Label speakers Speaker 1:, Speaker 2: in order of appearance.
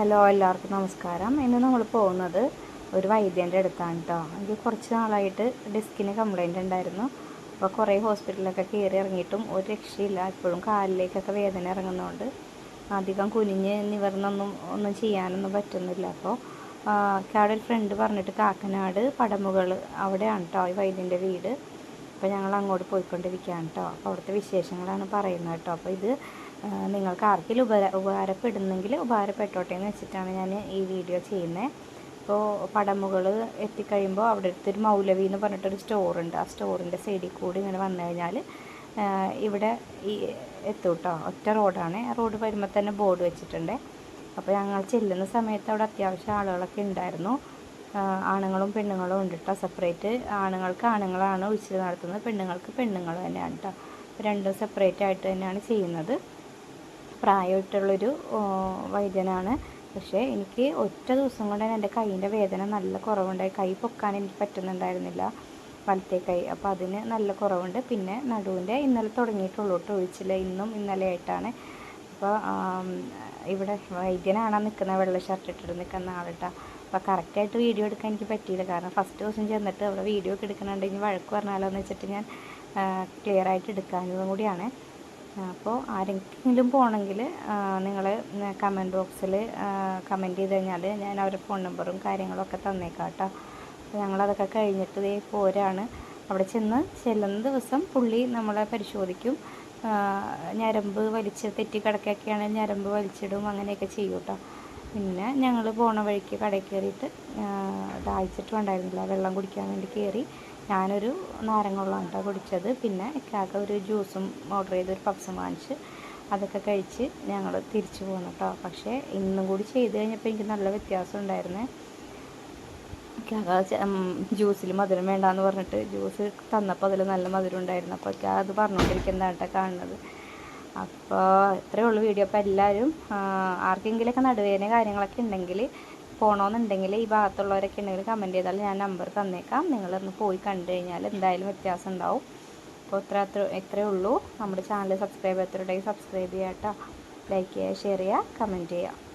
Speaker 1: Hello എല്ലാവർക്കും നമസ്കാരം. ഇന്ന് നമ്മൾ പോകുന്നത് ഒരു വൈദ്യന്റെ അടുത്താണ് കേട്ടോ എനിക്ക് കുറച്ച് നാളായിട്ട് ഡിസ്കിന് കംപ്ലൈന്റ് ഉണ്ടായിരുന്നു. അപ്പോൾ കുറേ ഹോസ്പിറ്റലിലൊക്കെ കയറി ഇറങ്ങിയിട്ടും ഒരു രക്ഷയില്ല. ഇപ്പോഴും കാലിലേക്കൊക്കെ വേദന ഇറങ്ങുന്നതുകൊണ്ട് അധികം കുനിഞ്ഞ് നിവർന്നൊന്നും ഒന്നും ചെയ്യാനൊന്നും പറ്റുന്നില്ല. അപ്പോൾ അവിടെ ഒരു ഫ്രണ്ട് പറഞ്ഞിട്ട് കാക്കനാട് പടമുകൾ അവിടെയാണ് കേട്ടോ ഈ വൈദ്യന്റെ വീട്. അപ്പോൾ ഞങ്ങൾ അങ്ങോട്ട് പോയിക്കൊണ്ടിരിക്കുകയാണ് കേട്ടോ അപ്പോൾ അവിടുത്തെ വിശേഷങ്ങളാണ് പറയുന്നത് കേട്ടോ അപ്പോൾ ഇത് നിങ്ങൾക്ക് ആർക്കെങ്കിലും ഉപകാര ഉപകാരപ്പെടുന്നെങ്കിൽ ഉപകാരപ്പെട്ടോട്ടെ എന്ന് വെച്ചിട്ടാണ് ഞാൻ ഈ വീഡിയോ ചെയ്യുന്നത് അപ്പോൾ പടമുകൾ എത്തിക്കഴിയുമ്പോൾ അവിടെ അടുത്തൊരു മൗലവി എന്ന് പറഞ്ഞിട്ടൊരു സ്റ്റോറുണ്ട്. ആ സ്റ്റോറിന്റെ സൈഡിൽ കൂടി ഇങ്ങനെ വന്നു കഴിഞ്ഞാൽ ഇവിടെ ഈ എത്തും കേട്ടോ ഒറ്റ റോഡാണ്. ആ റോഡ് വരുമ്പോൾ തന്നെ ബോർഡ് വെച്ചിട്ടുണ്ട്. അപ്പോൾ ഞങ്ങൾ ചെല്ലുന്ന സമയത്ത് അവിടെ അത്യാവശ്യം ആളുകളൊക്കെ ഉണ്ടായിരുന്നു. ആണുങ്ങളും പെണ്ണുങ്ങളും ഉണ്ട് കേട്ടോ സെപ്പറേറ്റ്. ആണുങ്ങൾക്ക് ആണുങ്ങളാണ് ഉഴിച്ചിൽ നടത്തുന്നത് പെണ്ണുങ്ങൾക്ക് പെണ്ണുങ്ങൾ തന്നെയാണ് കേട്ടോ രണ്ടും സെപ്പറേറ്റ് ആയിട്ട് തന്നെയാണ് ചെയ്യുന്നത്. പ്രായമായിട്ടുള്ളൊരു വൈദ്യനാണ്. പക്ഷേ എനിക്ക് ഒറ്റ ദിവസം കൊണ്ട് തന്നെ എന്റെ കൈയിന്റെ വേദന നല്ല കുറവുണ്ടായി കൈ പൊക്കാൻ എനിക്ക് പറ്റുന്നുണ്ടായിരുന്നില്ല വലത്തെ കൈ. അപ്പോൾ അതിന് നല്ല കുറവുണ്ട്. പിന്നെ നടുവിന്റെ ഇന്നലെ തുടങ്ങിയിട്ടുള്ളൂ കേട്ടോ ഒഴിച്ചില്ല ഇന്നും ഇന്നലെ ആയിട്ടാണ്. അപ്പോൾ ഇവിടെ വൈദ്യനാണ് നിൽക്കുന്ന വെള്ള ഷർട്ട് ഇട്ടിട്ട് നിൽക്കുന്ന ആളിട്ടാ അപ്പോൾ കറക്റ്റായിട്ട് വീഡിയോ എടുക്കാൻ എനിക്ക് പറ്റിയില്ല. കാരണം ഫസ്റ്റ് ദിവസം ചെന്നിട്ട് അവിടെ വീഡിയോ ഒക്കെ എടുക്കണുണ്ടെങ്കിൽ വഴക്ക് പറഞ്ഞാലോ എന്ന് വെച്ചിട്ട് ഞാൻ ക്ലിയർ ആയിട്ട് എടുക്കാനും കൂടിയാണ്. അപ്പോൾ ആരെങ്കിലും പോകണമെങ്കിൽ നിങ്ങൾ കമന്റ് ബോക്സിൽ കമന്റ് ചെയ്ത് കഴിഞ്ഞാൽ ഞാൻ അവരുടെ ഫോൺ നമ്പറും കാര്യങ്ങളൊക്കെ തന്നേക്കാം കേട്ടോ. അപ്പോൾ ഞങ്ങളതൊക്കെ കഴിഞ്ഞിട്ട് ദേ പോരാണ്. അവിടെ ചെന്ന് ചെല്ലുന്ന ദിവസം പുള്ളി നമ്മളെ പരിശോധിക്കും. ഞരമ്പ് വലിച്ച് തെറ്റി കിടക്കൊക്കെയാണെങ്കിൽ ഞരമ്പ് വലിച്ചിടും അങ്ങനെയൊക്കെ ചെയ്യും കേട്ടോ. പിന്നെ ഞങ്ങൾ പോണ വഴിക്ക് കടയിൽ കയറിയിട്ട് ദാഹിച്ചിട്ടും ഉണ്ടായിരുന്നില്ല വെള്ളം കുടിക്കാൻ വേണ്ടി കയറി ഞാനൊരു നാരങ്ങ വെള്ളം കേട്ടോ കുടിച്ചത്. പിന്നെ ഇക്കാക്ക ഒരു ജ്യൂസും ഓർഡർ ചെയ്ത് ഒരു പപ്സും വാങ്ങിച്ച് അതൊക്കെ കഴിച്ച് ഞങ്ങൾ തിരിച്ചു പോന്നു കേട്ടോ പക്ഷേ ഇന്നും കൂടി ചെയ്ത് കഴിഞ്ഞപ്പോൾ എനിക്ക് നല്ല വ്യത്യാസം ഉണ്ടായിരുന്നേ. ഇക്കാക്ക ജ്യൂസിൽ മധുരം വേണ്ടാന്ന് പറഞ്ഞിട്ട് ജ്യൂസ് തന്നപ്പോൾ അതിൽ നല്ല മധുരം ഉണ്ടായിരുന്നു. അപ്പോൾ ഇക്കാ അത് പറഞ്ഞുകൊണ്ടിരിക്കുന്നതാണ് കേട്ടോ കാണുന്നത്. അപ്പോൾ ഇത്രയേ ഉള്ളൂ വീഡിയോ. അപ്പോൾ എല്ലാവരും ആർക്കെങ്കിലുമൊക്കെ നടുവേദന കാര്യങ്ങളൊക്കെ ഉണ്ടെങ്കിൽ പോകണമെന്നുണ്ടെങ്കിൽ ഈ ഭാഗത്തുള്ളവരൊക്കെ ഉണ്ടെങ്കിൽ കമന്റ് ചെയ്താൽ ഞാൻ നമ്പർ തന്നേക്കാം. നിങ്ങളൊന്ന് പോയി കണ്ടു കഴിഞ്ഞാൽ എന്തായാലും വ്യത്യാസം ഉണ്ടാവും. അപ്പോൾ ഇത്ര ഇത്രയേ ഉള്ളൂ. നമ്മുടെ ചാനൽ സബ്സ്ക്രൈബ് ചെയ്യാത്തവരുണ്ടെങ്കിൽ സബ്സ്ക്രൈബ് ചെയ്യാട്ടോ കേട്ടോ. ലൈക്ക് ചെയ്യുക ഷെയർ ചെയ്യുക കമന്റ് ചെയ്യുക.